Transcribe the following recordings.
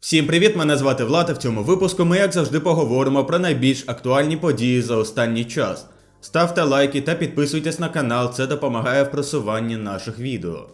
Всім привіт! Мене звати Влад. і В цьому випуску ми, як завжди, поговоримо про найбільш актуальні події за останній час. Ставте лайки та підписуйтесь на канал, це допомагає в просуванні наших відео.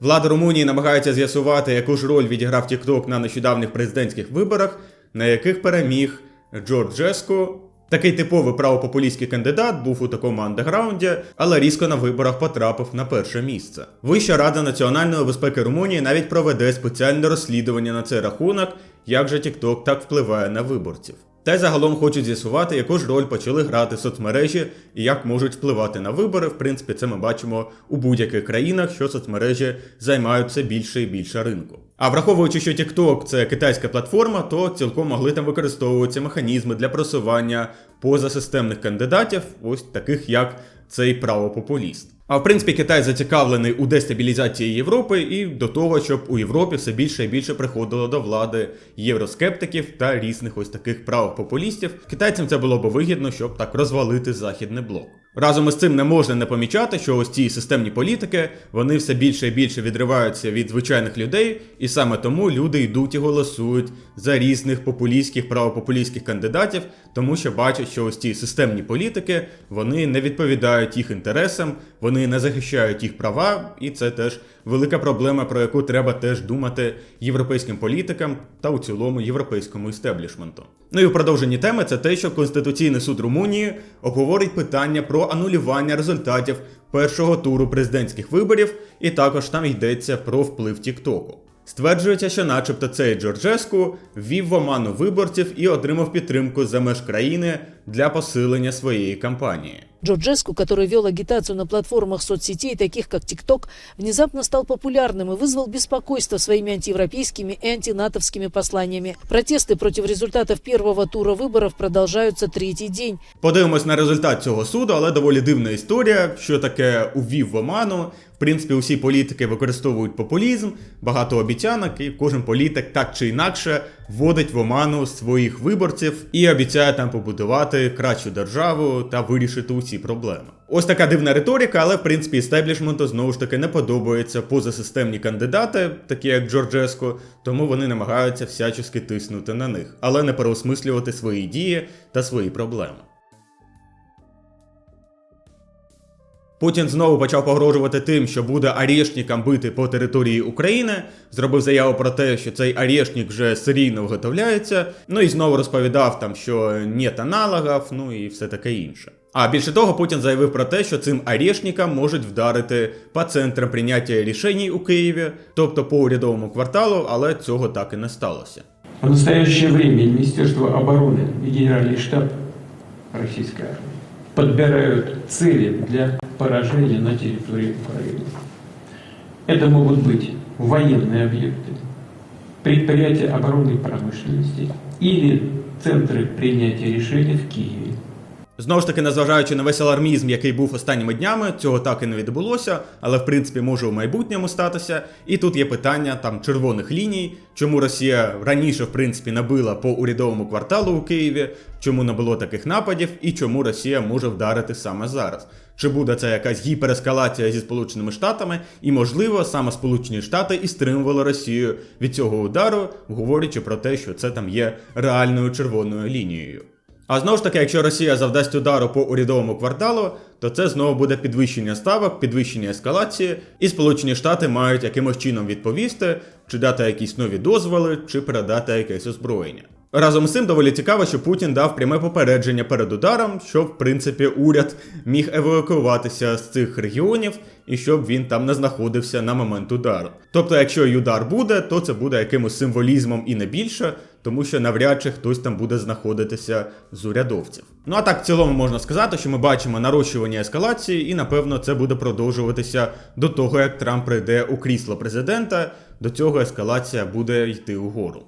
Влада Румунії намагається з'ясувати, яку ж роль відіграв TikTok на нещодавніх президентських виборах, на яких переміг Джордж Джеско. Такий типовий правопопулістський кандидат був у такому андеграунді, але різко на виборах потрапив на перше місце. Вища рада національної безпеки Румунії навіть проведе спеціальне розслідування на цей рахунок, як же TikTok так впливає на виборців. Та й загалом хочуть з'ясувати, яку ж роль почали грати соцмережі і як можуть впливати на вибори. В принципі, це ми бачимо у будь-яких країнах, що соцмережі займають все більше і більше ринку. А враховуючи, що TikTok – це китайська платформа, то цілком могли там використовуватися механізми для просування позасистемних кандидатів, ось таких як цей правопопуліст. А в принципі, Китай зацікавлений у дестабілізації Європи і до того, щоб у Європі все більше і більше приходило до влади євроскептиків та різних ось таких правопопулістів. Китайцям це було б вигідно, щоб так розвалити західний блок. Разом із цим не можна не помічати, що ось ці системні політики вони все більше і більше відриваються від звичайних людей, і саме тому люди йдуть і голосують за різних популістських правопопулістських кандидатів, тому що бачать, що ось ці системні політики вони не відповідають їх інтересам, вони не захищають їх права, і це теж велика проблема, про яку треба теж думати європейським політикам та у цілому європейському істеблішменту. Ну і в продовженні теми це те, що Конституційний суд Румунії обговорить питання про анулювання результатів першого туру президентських виборів, і також там йдеться про вплив Тіктоку. Стверджується, що начебто цей Джорджеску ввів в оману виборців і отримав підтримку за меж країни для посилення своєї кампанії. Джорджеску, который вел агитацию на платформах соцсетей, таких как ТикТок, внезапно стал популярным и вызвал беспокойство своими антиевропейскими и антинатовскими посланиями. Протесты против результатов первого тура выборов продолжаются третий день. Подивимось на результат цього суду, але доволі дивна історія, що таке увів в оману. В принципі, усі політики використовують популізм, багато обіцянок, і кожен політик так чи інакше вводить в оману своїх виборців і обіцяє там побудувати кращу державу та вирішити усі проблеми. Ось така дивна риторика, але в принципі істеблішменту знову ж таки не подобаються позасистемні кандидати, такі як Джорджеско, тому вони намагаються всячески тиснути на них, але не переосмислювати свої дії та свої проблеми. Путін знову почав погрожувати тим, що буде арішникам бити по території України. Зробив заяву про те, що цей арішник вже серійно виготовляється. Ну і знову розповідав там, що нет аналогів, ну і все таке інше. А більше того, Путін заявив про те, що цим арішникам можуть вдарити по центрам прийняття рішень у Києві, тобто по урядовому кварталу, але цього так і не сталося. В настоящее время Министерство обороны и Генеральный штаб российской армии подбирают цели для поражения на территории Украины. Это могут быть военные объекты, предприятия оборонной промышленности или центры принятия решений в Киеве. Знову ж таки, незважаючи на весь алармізм, який був останніми днями, цього так і не відбулося, але в принципі може у майбутньому статися. І тут є питання там червоних ліній, чому Росія раніше в принципі набила по урядовому кварталу у Києві, чому не було таких нападів, і чому Росія може вдарити саме зараз. Чи буде це якась гіперескалація зі Сполученими Штатами, і можливо саме Сполучені Штати і стримували Росію від цього удару, говорячи про те, що це там є реальною червоною лінією. А знову ж таки, якщо Росія завдасть удару по урядовому кварталу, то це знову буде підвищення ставок, підвищення ескалації, і Сполучені Штати мають якимось чином відповісти, чи дати якісь нові дозволи, чи передати якесь озброєння. Разом з цим доволі цікаво, що Путін дав пряме попередження перед ударом, щоб в принципі уряд міг евакуюватися з цих регіонів і щоб він там не знаходився на момент удару. Тобто, якщо й удар буде, то це буде якимось символізмом і не більше, тому що навряд чи хтось там буде знаходитися з урядовців. Ну а так в цілому можна сказати, що ми бачимо нарощування ескалації, і напевно це буде продовжуватися до того, як Трамп прийде у крісло президента. До цього ескалація буде йти угору.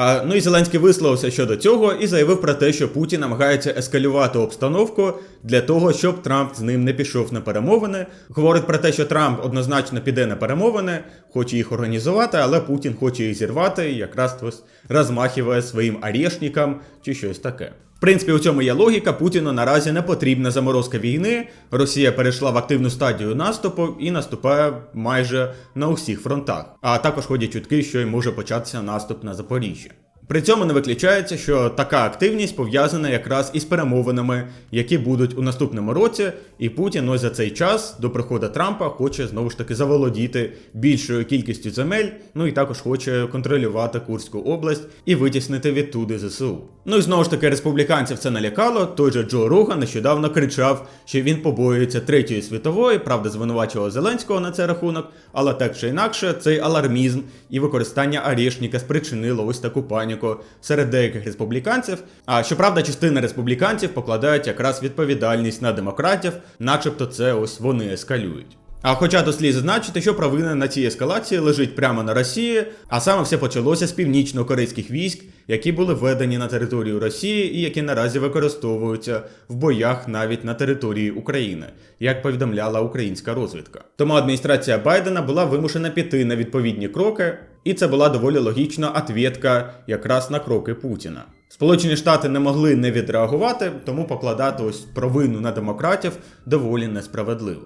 А, ну і Зеленський висловився щодо цього і заявив про те, що Путін намагається ескалювати обстановку для того, щоб Трамп з ним не пішов на перемовини. Говорить про те, що Трамп однозначно піде на перемовини, хоче їх організувати, але Путін хоче їх зірвати і якраз розмахиває своїм орешникам чи щось таке. В принципі, у цьому є логіка. Путіну наразі не потрібна заморозка війни. Росія перейшла в активну стадію наступу і наступає майже на усіх фронтах. А також ходять чутки, що й може початися наступ на Запоріжжя. При цьому не виключається, що така активність пов'язана якраз із перемовинами, які будуть у наступному році, і Путін ось за цей час до приходу Трампа хоче знову ж таки заволодіти більшою кількістю земель, ну і також хоче контролювати Курську область і витіснити відтуди ЗСУ. Ну і знову ж таки республіканців це налякало. Той же Джо Роган нещодавно кричав, що він побоюється третьої світової, правда, звинувачував Зеленського на цей рахунок, але так чи інакше, цей алармізм і використання Арєшніка спричинило ось таку паніку серед деяких республіканців. А щоправда, частина республіканців покладають якраз відповідальність на демократів, начебто це ось вони ескалюють. А хоча тут слід зазначити, що провина на цій ескалації лежить прямо на Росії, а саме все почалося з північно-корейських військ, які були введені на територію Росії і які наразі використовуються в боях навіть на території України, як повідомляла українська розвідка. Тому адміністрація Байдена була вимушена піти на відповідні кроки, і це була доволі логічна ответка якраз на кроки Путіна. Сполучені Штати не могли не відреагувати, тому покладати ось провину на демократів доволі несправедливо.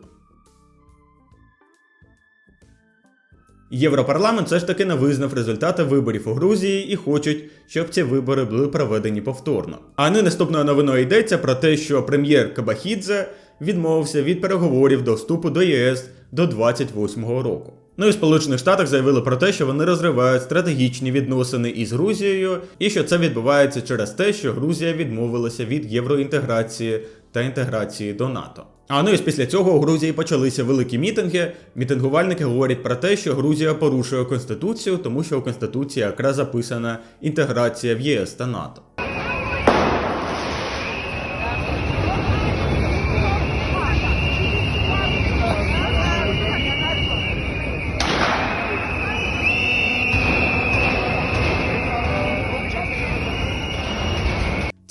Європарламент все ж таки не визнав результати виборів у Грузії і хочуть, щоб ці вибори були проведені повторно. А не наступною новиною йдеться про те, що прем'єр Кабахідзе відмовився від переговорів до вступу до ЄС до 28-го року. Ну і Сполучених Штатах заявили про те, що вони розривають стратегічні відносини із Грузією, і що це відбувається через те, що Грузія відмовилася від євроінтеграції та інтеграції до НАТО. А ну і після цього у Грузії почалися великі мітинги. Мітингувальники говорять про те, що Грузія порушує конституцію, тому що у конституції якраз записана інтеграція в ЄС та НАТО.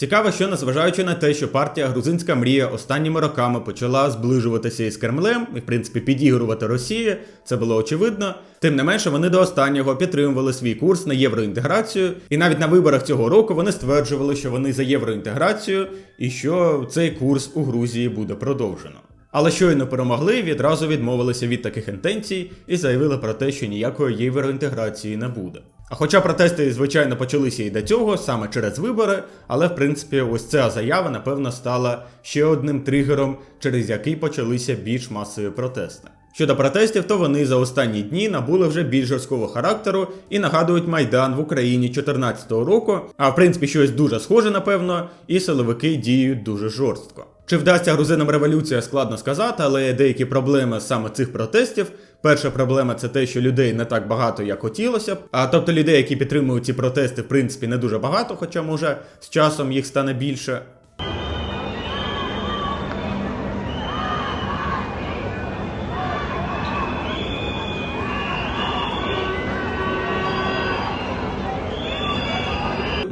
Цікаво, що незважаючи на те, що партія Грузинська мрія останніми роками почала зближуватися із Кремлем і, в принципі, підігрувати Росії, це було очевидно. Тим не менше, вони до останнього підтримували свій курс на євроінтеграцію, і навіть на виборах цього року вони стверджували, що вони за євроінтеграцію і що цей курс у Грузії буде продовжено. Але щойно перемогли, відразу відмовилися від таких інтенцій і заявили про те, що ніякої євроінтеграції не буде. А хоча протести, звичайно, почалися і до цього, саме через вибори, але в принципі ось ця заява, напевно, стала ще одним тригером, через який почалися більш масові протести. Щодо протестів, то вони за останні дні набули вже більш жорсткого характеру і нагадують Майдан в Україні 2014 року, а в принципі щось дуже схоже, напевно, і силовики діють дуже жорстко. Чи вдасться грузинам революція, складно сказати, але деякі проблеми саме цих протестів. Перша проблема це те, що людей не так багато, як хотілося б. А тобто людей, які підтримують ці протести, в принципі, не дуже багато, хоча може з часом їх стане більше.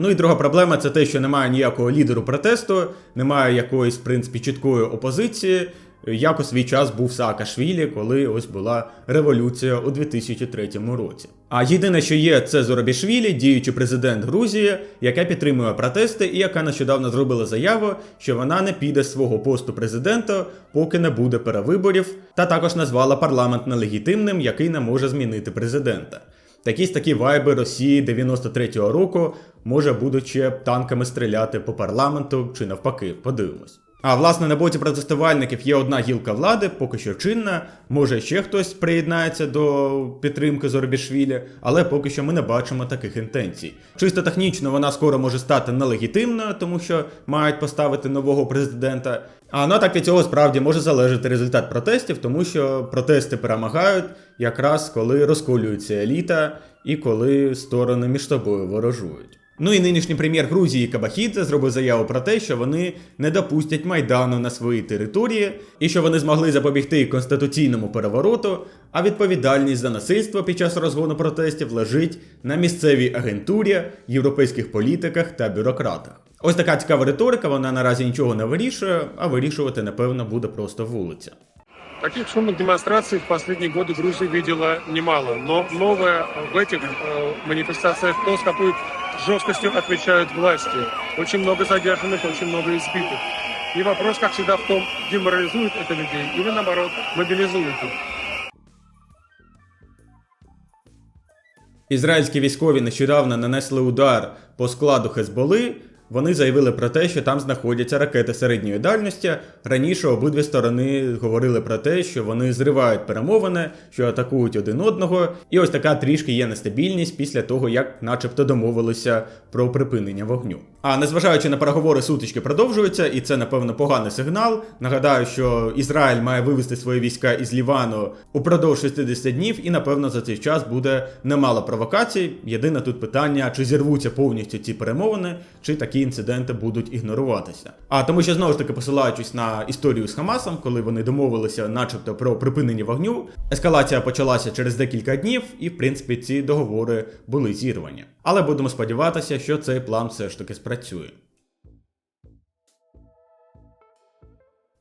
Ну і друга проблема це те, що немає ніякого лідеру протесту, немає якоїсь, в принципі, чіткої опозиції. Як у свій час був Саакашвілі, коли ось була революція у 2003 році. А єдине, що є, це Зоробішвілі, діючий президент Грузії, яка підтримує протести і яка нещодавно зробила заяву, що вона не піде з свого посту президента, поки не буде перевиборів, та також назвала парламент нелегітимним, який не може змінити президента. Якісь такі вайби Росії 93-го року, може будучи танками стріляти по парламенту чи навпаки, подивимось. А власне на боці протестувальників є одна гілка влади, поки що чинна. Може ще хтось приєднається до підтримки Зорбішвілі, але поки що ми не бачимо таких інтенцій. Чисто технічно вона скоро може стати нелегітимною, тому що мають поставити нового президента. А ну так від цього справді може залежати результат протестів, тому що протести перемагають якраз коли розколюється еліта і коли сторони між собою ворожують. Ну і нинішній прем'єр Грузії Кабахідзе зробив заяву про те, що вони не допустять майдану на своїй території, і що вони змогли запобігти конституційному перевороту, а відповідальність за насильство під час розгону протестів лежить на місцевій агентурі, європейських політиках та бюрократах. Ось така цікава риторика, вона наразі нічого не вирішує, а вирішувати, напевно, буде просто вулиця. Таких шумных демонстраций в последние годы Грузия видела немало. Но новое в этих э, манифестациях то, с какой жесткостью отвечают власти. Очень много задержанных, очень много избитых. И вопрос, как всегда, в том, деморализует это людей или, наоборот, мобилизует их. Ізраїльські військові нещодавно нанесли удар по складу Хезболи. вони заявили про те, що там знаходяться ракети середньої дальності. Раніше обидві сторони говорили про те, що вони зривають перемовини, що атакують один одного. І ось така трішки є нестабільність після того, як, начебто, домовилися про припинення вогню. А незважаючи на переговори, сутички продовжуються, і це, напевно, поганий сигнал. Нагадаю, що Ізраїль має вивести свої війська із Лівану упродовж 60 днів, і напевно за цей час буде немало провокацій. Єдине тут питання, чи зірвуться повністю ці перемовини, чи такі інциденти будуть ігноруватися. А тому, що знову ж таки посилаючись на історію з Хамасом, коли вони домовилися, начебто, про припинення вогню, ескалація почалася через декілька днів, і в принципі ці договори були зірвані. Але будемо сподіватися, що цей план все ж таки спрацює.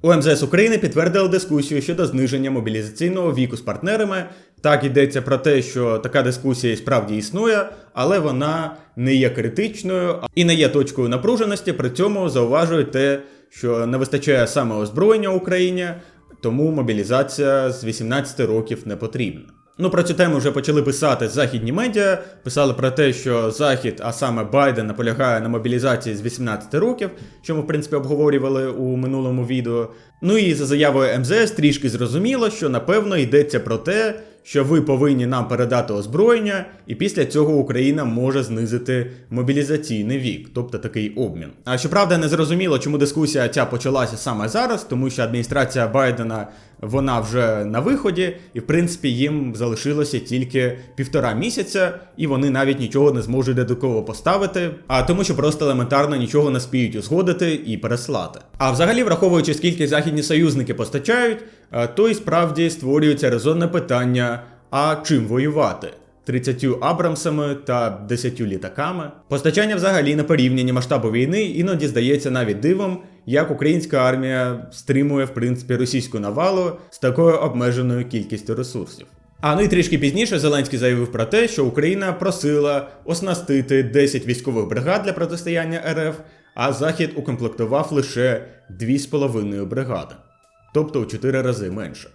У МЗС України підтвердили дискусію щодо зниження мобілізаційного віку з партнерами. Так йдеться про те, що така дискусія справді існує, але вона не є критичною і не є точкою напруженості. При цьому зауважують те, що не вистачає саме озброєння Україні, тому мобілізація з 18 років не потрібна. Ну, про цю тему вже почали писати західні медіа. Писали про те, що Захід, а саме Байден, наполягає на мобілізації з 18 років, що ми в принципі обговорювали у минулому відео. Ну і за заявою МЗС трішки зрозуміло, що напевно йдеться про те, що ви повинні нам передати озброєння, і після цього Україна може знизити мобілізаційний вік, тобто такий обмін. А щоправда, не зрозуміло, чому дискусія ця почалася саме зараз, тому що адміністрація Байдена вона вже на виході, і в принципі їм залишилося тільки півтора місяця, і вони навіть нічого не зможуть додатково поставити, а тому, що просто елементарно нічого не спіють узгодити і переслати. А взагалі, враховуючи скільки західні союзники постачають, е, то і справді створюється резонне питання: а чим воювати? 30 Абрамсами та 10 літаками. Постачання взагалі на порівнянні масштабу війни іноді здається навіть дивом, як українська армія стримує в принципі російську навалу з такою обмеженою кількістю ресурсів. А ну і трішки пізніше Зеленський заявив про те, що Україна просила оснастити 10 військових бригад для протистояння РФ, а Захід укомплектував лише 2,5 бригади, тобто у 4 рази менше.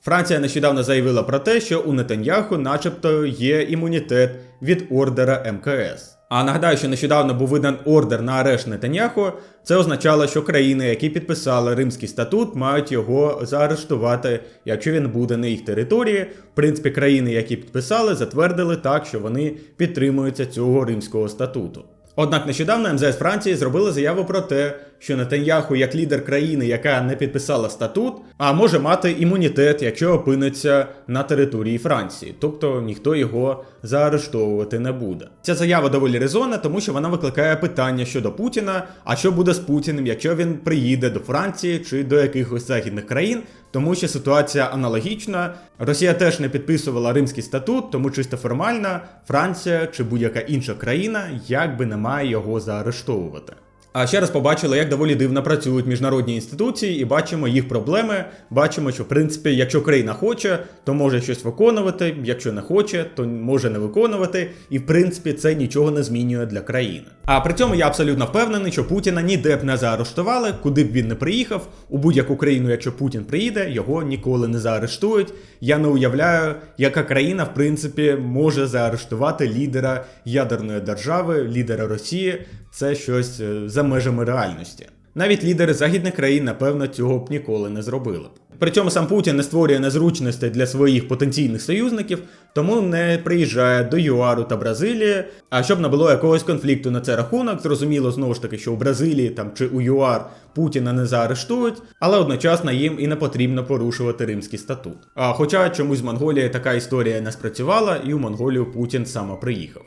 Франція нещодавно заявила про те, що у Нетаньяху начебто є імунітет від ордера МКС. А нагадаю, що нещодавно був видан ордер на арешт Нетаньяху. Це означало, що країни, які підписали Римський статут, мають його заарештувати, якщо він буде на їх території. В принципі, країни, які підписали, затвердили так, що вони підтримуються цього римського статуту. Однак нещодавно МЗС Франції зробили заяву про те, що Нетаньяху, як лідер країни, яка не підписала статут, а може мати імунітет, якщо опиниться на території Франції, тобто ніхто його заарештовувати не буде. Ця заява доволі резонна, тому що вона викликає питання щодо Путіна. А що буде з Путіним, якщо він приїде до Франції чи до якихось західних країн? Тому що ситуація аналогічна. Росія теж не підписувала Римський статут, тому чисто формально Франція чи будь-яка інша країна якби не має його заарештовувати. А ще раз побачили, як доволі дивно працюють міжнародні інституції, і бачимо їх проблеми. Бачимо, що в принципі, якщо країна хоче, то може щось виконувати. Якщо не хоче, то може не виконувати. І в принципі це нічого не змінює для країни. А при цьому я абсолютно впевнений, що Путіна ніде б не заарештували, куди б він не приїхав. У будь-яку країну, якщо Путін приїде, його ніколи не заарештують. Я не уявляю, яка країна, в принципі, може заарештувати лідера ядерної держави, лідера Росії. Це щось е, за межами реальності. Навіть лідери західних країн, напевно, цього б ніколи не зробили. При цьому сам Путін не створює незручностей для своїх потенційних союзників, тому не приїжджає до ЮАРу та Бразилії. А щоб не було якогось конфлікту на цей рахунок, зрозуміло знову ж таки, що у Бразилії там чи у ЮАР Путіна не заарештують, але одночасно їм і не потрібно порушувати Римський статут. А хоча чомусь в Монголії така історія не спрацювала, і у Монголію Путін саме приїхав.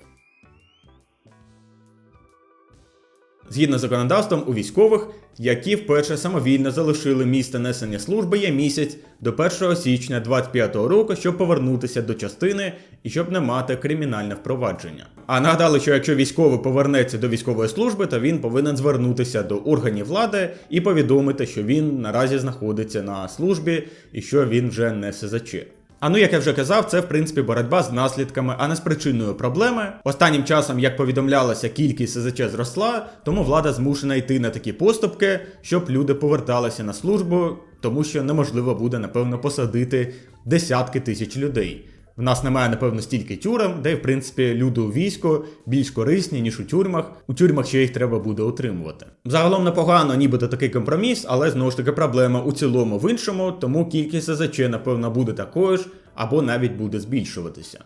Згідно з законодавством, у військових, які вперше самовільно залишили місце несення служби, є місяць до 1 січня 25-го року, щоб повернутися до частини і щоб не мати кримінальне впровадження. А нагадали, що якщо військовий повернеться до військової служби, то він повинен звернутися до органів влади і повідомити, що він наразі знаходиться на службі і що він вже не СЗЧ. А ну, як я вже казав, це в принципі боротьба з наслідками, а не з причиною проблеми. Останнім часом, як повідомлялося, кількість СЗЧ зросла, тому влада змушена йти на такі поступки, щоб люди поверталися на службу, тому що неможливо буде, напевно, посадити десятки тисяч людей. В нас немає, напевно, стільки тюрем, де, в принципі, люди у війську більш корисні, ніж у тюрмах. У тюрмах ще їх треба буде утримувати. Загалом непогано, нібито такий компроміс, але знову ж таки проблема у цілому в іншому, тому кількість СЗЧ, напевно, буде такою ж, або навіть буде збільшуватися.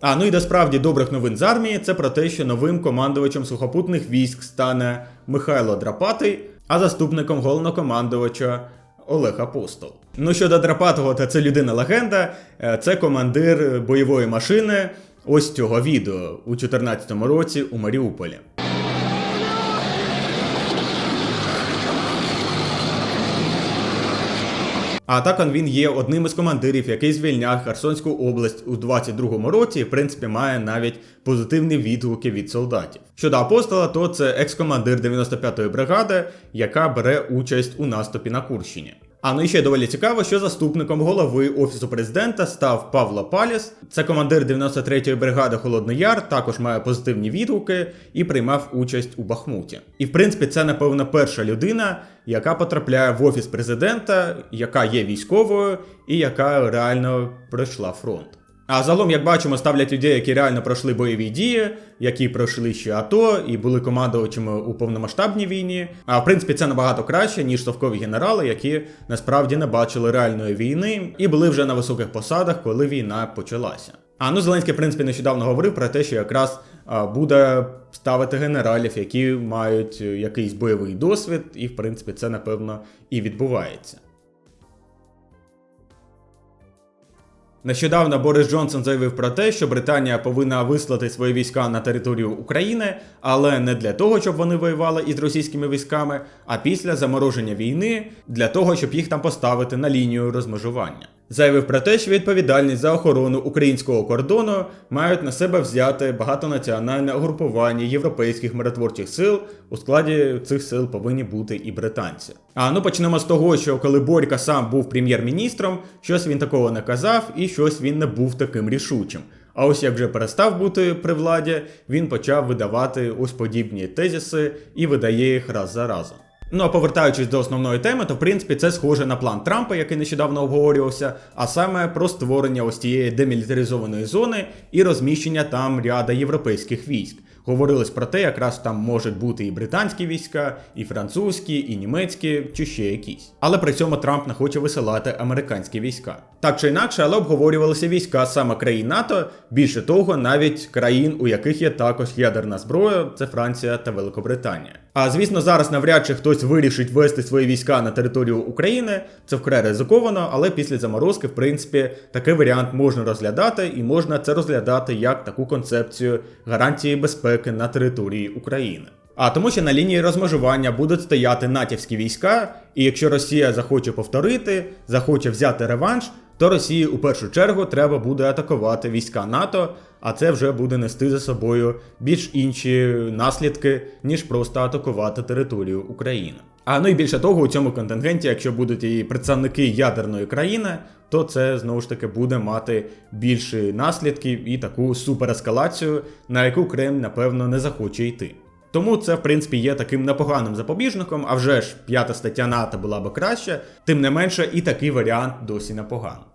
А ну і до справді добрих новин з армії це про те, що новим командувачем сухопутних військ стане Михайло Драпатий, а заступником головнокомандувача Олег Апостол. Ну щодо Драпатого, то це людина легенда, е, це командир бойової машини ось цього відео у 2014 році у Маріуполі. А так він є одним із командирів, який звільняв Херсонську область у 22-му році, і в принципі має навіть позитивні відгуки від солдатів. Щодо апостола, то це екс-командир 95-ї бригади, яка бере участь у наступі на Курщині. А ну і ще доволі цікаво, що заступником голови офісу президента став Павло Паліс. Це командир 93-ї бригади Холодний Яр, також має позитивні відгуки і приймав участь у Бахмуті. І в принципі, це напевно перша людина, яка потрапляє в офіс президента, яка є військовою і яка реально пройшла фронт. А загалом, як бачимо, ставлять людей, які реально пройшли бойові дії, які пройшли ще АТО і були командувачами у повномасштабній війні. А в принципі, це набагато краще, ніж совкові генерали, які насправді не бачили реальної війни і були вже на високих посадах, коли війна почалася. А ну Зеленський, в принципі, нещодавно говорив про те, що якраз буде ставити генералів, які мають е, якийсь бойовий досвід, і в принципі це напевно і відбувається. Нещодавно Борис Джонсон заявив про те, що Британія повинна вислати свої війська на територію України, але не для того, щоб вони воювали із російськими військами, а після замороження війни для того, щоб їх там поставити на лінію розмежування. Заявив про те, що відповідальність за охорону українського кордону мають на себе взяти багатонаціональне угрупування європейських миротворчих сил. У складі цих сил повинні бути і британці. А ну почнемо з того, що коли Борька сам був прем'єр-міністром, щось він такого не казав і щось він не був таким рішучим. А ось як вже перестав бути при владі, він почав видавати ось подібні тезіси і видає їх раз за разом. Ну а повертаючись до основної теми, то в принципі це схоже на план Трампа, який нещодавно обговорювався, а саме про створення ось тієї демілітаризованої зони і розміщення там ряда європейських військ. Говорилось про те, якраз там можуть бути і британські війська, і французькі, і німецькі, чи ще якісь. Але при цьому Трамп не хоче висилати американські війська. Так чи інакше, але обговорювалися війська саме країн НАТО, більше того, навіть країн, у яких є також ядерна зброя, це Франція та Великобританія. А звісно, зараз навряд чи хтось вирішить вести свої війська на територію України. Це вкрай ризиковано, але після заморозки, в принципі, такий варіант можна розглядати, і можна це розглядати як таку концепцію гарантії безпеки на території України. А тому, що на лінії розмежування будуть стояти натівські війська, і якщо Росія захоче повторити, захоче взяти реванш, то Росії у першу чергу треба буде атакувати війська НАТО, а це вже буде нести за собою більш інші наслідки, ніж просто атакувати територію України. А ну і більше того, у цьому контингенті, якщо будуть і представники ядерної країни, то це знову ж таки буде мати більші наслідки і таку суперескалацію, на яку Кремль, напевно, не захоче йти. Тому це, в принципі, є таким непоганим запобіжником, а вже ж п'ята стаття НАТО була би краще, тим не менше, і такий варіант досі непоганий.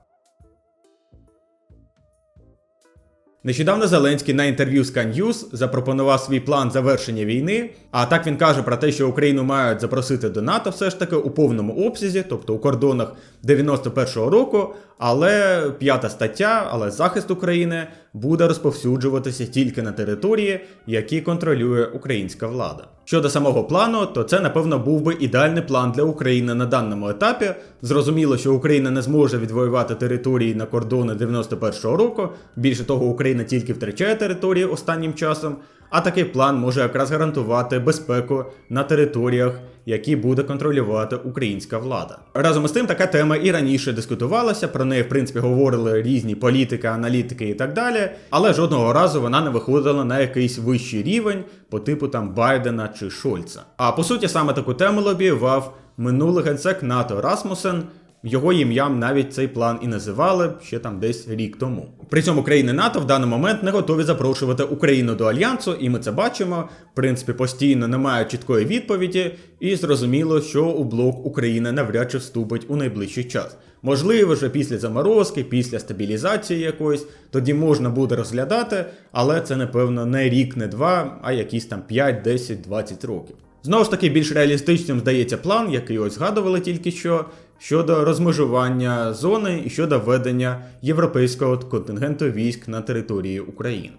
Нещодавно Зеленський на інтерв'ю з Кан'юз запропонував свій план завершення війни. А так він каже про те, що Україну мають запросити до НАТО все ж таки у повному обсязі, тобто у кордонах 91-го року. Але п'ята стаття, але захист України буде розповсюджуватися тільки на території, які контролює українська влада. Щодо самого плану, то це напевно був би ідеальний план для України на даному етапі. Зрозуміло, що Україна не зможе відвоювати території на кордони 91-го року. Більше того, Україна тільки втрачає території останнім часом. А такий план може якраз гарантувати безпеку на територіях, які буде контролювати українська влада. Разом із тим, така тема і раніше дискутувалася. Про неї, в принципі, говорили різні політики, аналітики і так далі. Але жодного разу вона не виходила на якийсь вищий рівень по типу там Байдена чи Шольца. А по суті, саме таку тему лобіював минулий генсек НАТО Расмусен. Його ім'ям навіть цей план і називали ще там десь рік тому. При цьому країни НАТО в даний момент не готові запрошувати Україну до альянсу, і ми це бачимо. В принципі, постійно немає чіткої відповіді, і зрозуміло, що у блок України навряд чи вступить у найближчий час. Можливо, вже після заморозки, після стабілізації якоїсь, тоді можна буде розглядати, але це напевно не рік, не два, а якісь там 5, 10, 20 років. Знову ж таки, більш реалістичним здається план, який ось згадували тільки що, щодо розмежування зони і щодо введення європейського контингенту військ на території України.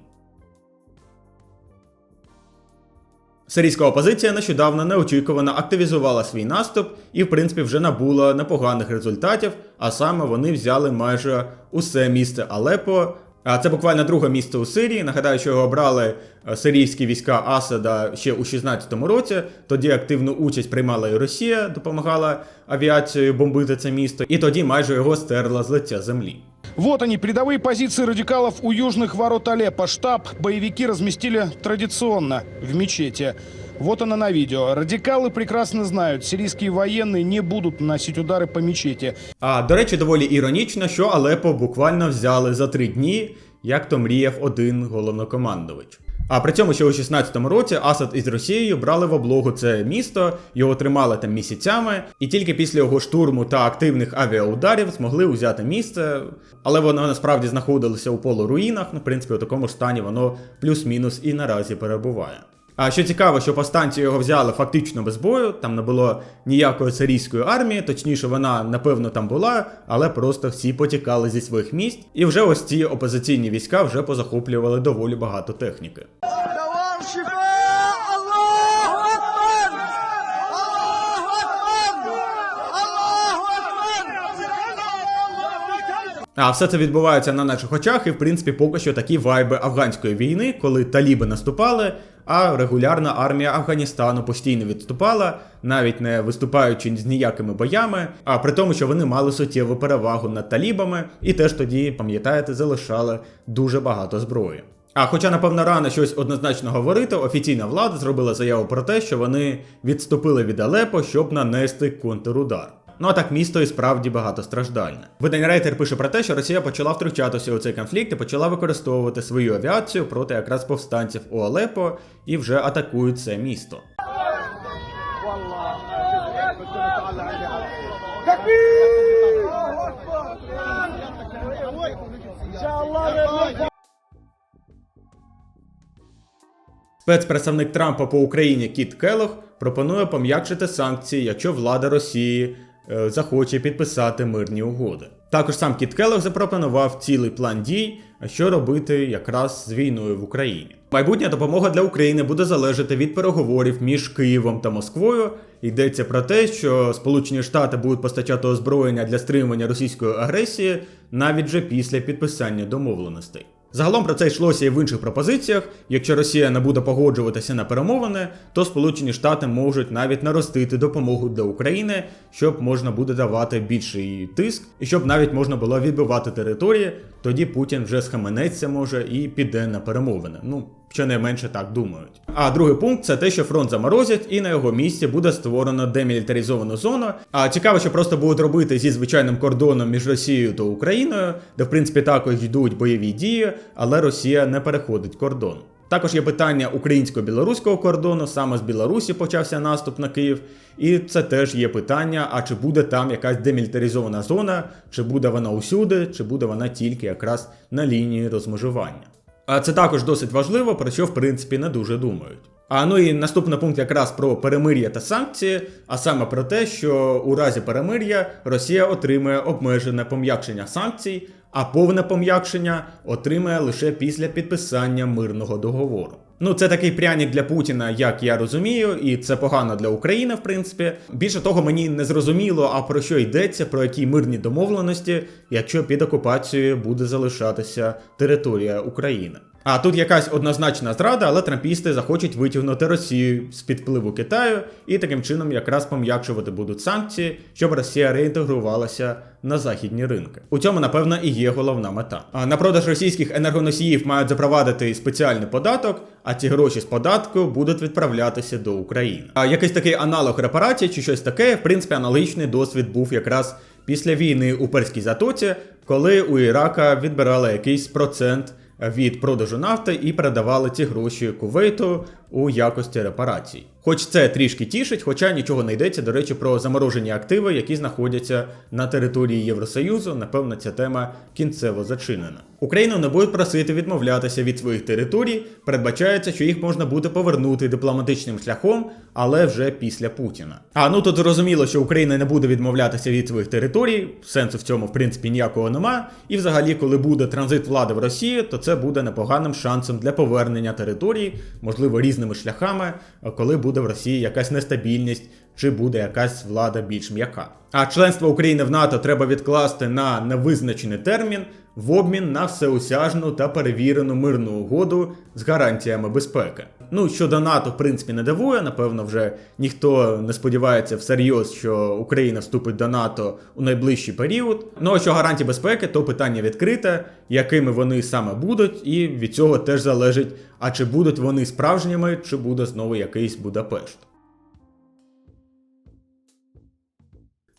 Сирійська опозиція нещодавно неочікувано активізувала свій наступ і, в принципі, вже набула непоганих результатів, а саме вони взяли майже усе місце Алепо. А це буквально друге місце у Сирії. Нагадаю, що його обрали е, сирійські війська Асада ще у 16-му році. Тоді активну участь приймала і Росія, допомагала авіацією бомбити це місто, і тоді майже його стерла з лиця землі. Вот они, передовые позиции радикалов у южных ворот Алеппо. Штаб боевики разместили традиционно в мечети. Вот она на видео. Радикалы прекрасно знают, сирийские военные не будут наносить удары по мечети. А до речі, доволі іронічно, що Алепо буквально взяли за три дні, як то мріяв один головнокомандувач. А при цьому ще у 16-му році Асад із Росією брали в облогу це місто, його тримали там місяцями, і тільки після його штурму та активних авіаударів змогли узяти місце. Але воно насправді знаходилося у полуруїнах. Ну, в принципі, у такому ж стані воно плюс-мінус і наразі перебуває. А що цікаво, що повстанці його взяли фактично без бою, там не було ніякої сирійської армії, точніше, вона напевно там була, але просто всі потікали зі своїх місць. І вже ось ці опозиційні війська вже позахоплювали доволі багато техніки. А все це відбувається на наших очах, і в принципі поки що такі вайби афганської війни, коли таліби наступали, а регулярна армія Афганістану постійно відступала, навіть не виступаючи з ніякими боями, а при тому, що вони мали суттєву перевагу над талібами, і теж тоді, пам'ятаєте, залишали дуже багато зброї. А хоча, напевно, рано щось однозначно говорити, офіційна влада зробила заяву про те, що вони відступили від Алепо, щоб нанести контрудар. Ну а так місто і справді багатостраждальне. Видань рейтер пише про те, що Росія почала втручатися у цей конфлікт і почала використовувати свою авіацію проти якраз повстанців у Алепо і вже атакують це місто. Спецпредставник Трампа по Україні Кіт Келох пропонує пом'якшити санкції, якщо влада Росії захоче підписати мирні угоди. Також сам Кіт Келох запропонував цілий план дій, що робити якраз з війною в Україні. Майбутня допомога для України буде залежати від переговорів між Києвом та Москвою. Йдеться про те, що Сполучені Штати будуть постачати озброєння для стримування російської агресії навіть вже після підписання домовленостей. Загалом про це йшлося і в інших пропозиціях. Якщо Росія не буде погоджуватися на перемовини, то Сполучені Штати можуть навіть наростити допомогу для України, щоб можна буде давати більший тиск, і щоб навіть можна було відбивати території. Тоді Путін вже схаменеться може і піде на перемовини. Ну. Щонайменше так думають. А другий пункт це те, що фронт заморозять, і на його місці буде створено демілітаризовану зону. А цікаво, що просто будуть робити зі звичайним кордоном між Росією та Україною, де в принципі також йдуть бойові дії, але Росія не переходить кордон. Також є питання українсько-білоруського кордону, саме з Білорусі почався наступ на Київ, і це теж є питання: а чи буде там якась демілітаризована зона, чи буде вона усюди, чи буде вона тільки якраз на лінії розмежування. А це також досить важливо, про що в принципі не дуже думають. А ну і наступний пункт якраз про перемир'я та санкції, а саме про те, що у разі перемир'я Росія отримує обмежене пом'якшення санкцій, а повне пом'якшення отримає лише після підписання мирного договору. Ну, це такий пряник для Путіна, як я розумію, і це погано для України, в принципі. Більше того, мені не зрозуміло, а про що йдеться, про які мирні домовленості, якщо під окупацією буде залишатися територія України. А тут якась однозначна зрада, але трампісти захочуть витягнути Росію з під впливу Китаю і таким чином якраз пом'якшувати будуть санкції, щоб Росія реінтегрувалася на західні ринки. У цьому, напевно, і є головна мета. А на продаж російських енергоносіїв мають запровадити спеціальний податок, а ці гроші з податку будуть відправлятися до України. А якийсь такий аналог репарацій чи щось таке, в принципі, аналогічний досвід був якраз після війни у Перській затоці, коли у Ірака відбирали якийсь процент від продажу нафти і передавали ці гроші Кувейту у якості репарацій. Хоч це трішки тішить, хоча нічого не йдеться, до речі, про заморожені активи, які знаходяться на території Євросоюзу. Напевно, ця тема кінцево зачинена. Україну не будуть просити відмовлятися від своїх територій. Передбачається, що їх можна буде повернути дипломатичним шляхом, але вже після Путіна. А ну тут зрозуміло, що Україна не буде відмовлятися від своїх територій. Сенсу в цьому, в принципі, ніякого нема. І взагалі, коли буде транзит влади в Росії, то це буде непоганим шансом для повернення територій, можливо, різними шляхами, коли буде в Росії якась нестабільність чи буде якась влада більш м'яка. А членство України в НАТО треба відкласти на невизначений термін в обмін на всеосяжну та перевірену мирну угоду з гарантіями безпеки. Ну щодо НАТО, в принципі, не дивує. Напевно, вже ніхто не сподівається всерйоз, що Україна вступить до НАТО у найближчий період. Ну а що гарантії безпеки, то питання відкрите, якими вони саме будуть, і від цього теж залежить, а чи будуть вони справжніми, чи буде знову якийсь Будапешт.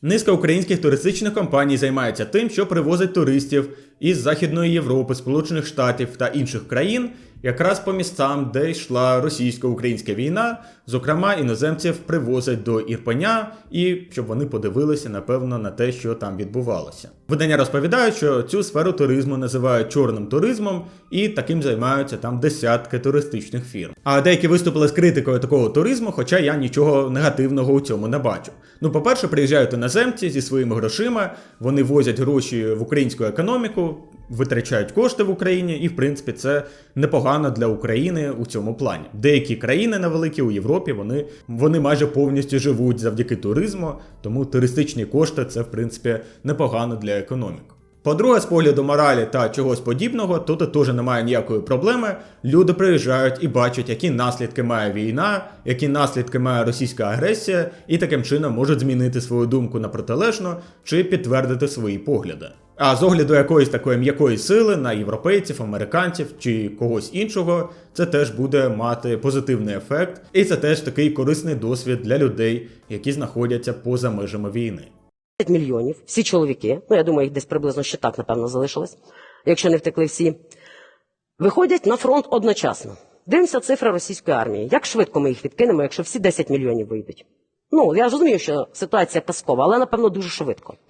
Низка українських туристичних компаній займається тим, що привозить туристів із Західної Європи, Сполучених Штатів та інших країн, якраз по містам, де йшла російсько-українська війна. Зокрема, іноземців привозять до Ірпеня і щоб вони подивилися, напевно, на те, що там відбувалося. Видання розповідають, що цю сферу туризму називають чорним туризмом, і таким займаються там десятки туристичних фірм. А деякі виступили з критикою такого туризму, хоча я нічого негативного у цьому не бачу. Ну, по-перше, приїжджають іноземці зі своїми грошима, вони возять гроші в українську економіку, витрачають кошти в Україні, і в принципі це непогано для України у цьому плані. Деякі країни невеликі у Європі вони, вони майже повністю живуть завдяки туризму, тому туристичні кошти це в принципі непогано для економік. По-друге, з погляду моралі та чогось подібного, тут теж немає ніякої проблеми. Люди приїжджають і бачать, які наслідки має війна, які наслідки має російська агресія, і таким чином можуть змінити свою думку на протилежну чи підтвердити свої погляди. А з огляду якоїсь такої м'якої сили на європейців, американців чи когось іншого, це теж буде мати позитивний ефект, і це теж такий корисний досвід для людей, які знаходяться поза межами війни. 10 мільйонів, всі чоловіки, ну я думаю, їх десь приблизно ще так, напевно, залишилось, якщо не втекли всі, виходять на фронт одночасно. Дивимося цифри російської армії. Як швидко ми їх відкинемо, якщо всі 10 мільйонів вийдуть? Ну, я розумію, що ситуація казкова, але напевно дуже швидко.